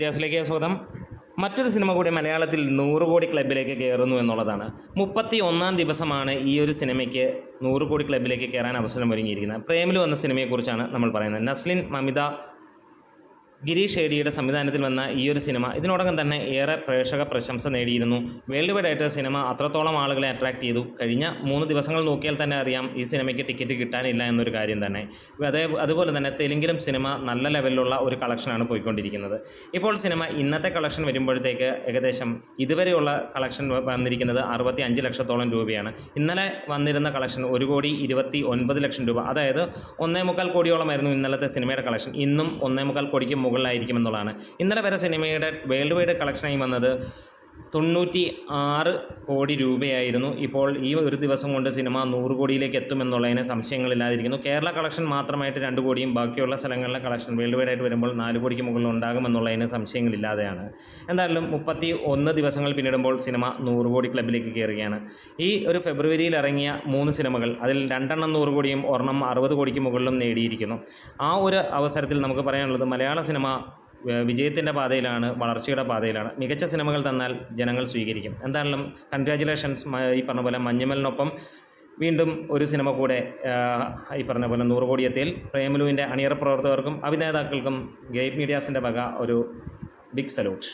ഗ്യാസിലേക്ക് സ്വാഗതം. മറ്റൊരു സിനിമ കൂടി മലയാളത്തിൽ നൂറ് കോടി ക്ലബിലേക്ക് കയറുന്നു എന്നുള്ളതാണ്. മുപ്പത്തി ഒന്നാം ദിവസമാണ് ഈ ഒരു സിനിമയ്ക്ക് നൂറ് കോടി ക്ലബിലേക്ക് കയറാൻ അവസരം ഒരുങ്ങിയിരിക്കുന്നത്. പ്രേമിലു എന്ന സിനിമയെക്കുറിച്ചാണ് നമ്മൾ പറയുന്നത്. നസ്ലിൻ മമിത ഗിരീഷ് ഏടിയുടെ സംവിധാനത്തിൽ വന്ന ഈ ഒരു സിനിമ ഇതിനോടകം തന്നെ ഏറെ പ്രേക്ഷക പ്രശംസ നേടിയിരുന്നു. വേൾഡ് വൈഡ് ആയിട്ട് സിനിമ അത്രത്തോളം ആളുകളെ അട്രാക്ട് ചെയ്തു. കഴിഞ്ഞ മൂന്ന് ദിവസങ്ങൾ നോക്കിയാൽ തന്നെ അറിയാം ഈ സിനിമയ്ക്ക് ടിക്കറ്റ് കിട്ടാനില്ല എന്നൊരു കാര്യം തന്നെ. അതേ അതുപോലെ തന്നെ തെലുങ്കിലും സിനിമ നല്ല ലെവലിലുള്ള ഒരു കളക്ഷനാണ് പോയിക്കൊണ്ടിരിക്കുന്നത്. ഇപ്പോൾ സിനിമ ഇന്നത്തെ കളക്ഷൻ വരുമ്പോഴത്തേക്ക് ഏകദേശം ഇതുവരെയുള്ള കളക്ഷൻ വന്നിരിക്കുന്നത് അറുപത്തി അഞ്ച് ലക്ഷത്തോളം രൂപയാണ്. ഇന്നലെ വന്നിരുന്ന കളക്ഷൻ ഒരു കോടി ഇരുപത്തി ഒൻപത് ലക്ഷം രൂപ. അതായത് ഒന്നേ മുക്കാൽ കോടിയോളമായിരുന്നു ഇന്നലത്തെ സിനിമയുടെ കളക്ഷൻ ഇന്നും ഒന്നേ മുക്കാൽ കോടിക്ക് മുകളിലായിരിക്കുമെന്നുള്ളതാണ്. ഇന്നലെ വരെ സിനിമയുടെ വേൾഡ് വൈഡ് കളക്ഷനായി വന്നത് തൊണ്ണൂറ്റി ആറ് കോടി രൂപയായിരുന്നു ഇപ്പോൾ ഈ ഒരു ദിവസം കൊണ്ട് സിനിമ നൂറ് കോടിയിലേക്ക് എത്തുമെന്നുള്ളതിന് സംശയങ്ങളില്ലാതിരിക്കുന്നു. കേരള കളക്ഷൻ മാത്രമായിട്ട് രണ്ട് കോടിയും ബാക്കിയുള്ള സ്ഥലങ്ങളിലെ കളക്ഷൻ വേൾഡ് വൈഡ് ആയിട്ട് വരുമ്പോൾ നാല് കോടിക്ക് മുകളിൽ ഉണ്ടാകുമെന്നുള്ളതിന് സംശയങ്ങളില്ലാതെയാണ്. എന്തായാലും മുപ്പത്തി ഒന്ന് ദിവസങ്ങൾ പിന്നിടുമ്പോൾ സിനിമ നൂറ് കോടി ക്ലബിലേക്ക് കയറുകയാണ്. ഈ ഒരു ഫെബ്രുവരിയിൽ ഇറങ്ങിയ മൂന്ന് സിനിമകൾ അതിൽ രണ്ടെണ്ണം നൂറ് കോടിയും ഒരെണ്ണം അറുപത് കോടിക്ക് മുകളിലും നേടിയിരിക്കുന്നു. ആ ഒരു അവസരത്തിൽ നമുക്ക് പറയാനുള്ളത് മലയാള സിനിമ വിജയത്തിന്റെ പാതയിലാണ് വളർച്ചയുടെ പാതയിലാണ്. മികച്ച സിനിമകൾ തന്നാൽ ജനങ്ങൾ സ്വീകരിക്കും. എന്തായാലും കൺഗ്രാജുലേഷൻസ് ഈ പറഞ്ഞ പോലെ മഞ്ഞുമലിനൊപ്പം വീണ്ടും ഒരു സിനിമ കൂടെ ഈ പറഞ്ഞ പോലെ നൂറ് കോടിയെത്തിയിൽ പ്രേമലുവിന്റെ അണിയറ പ്രവർത്തകർക്കും അഭിനേതാക്കൾക്കും ഗ്രേറ്റ് മീഡിയാസിന്റെ വക ഒരു ബിഗ് സല്യൂട്ട്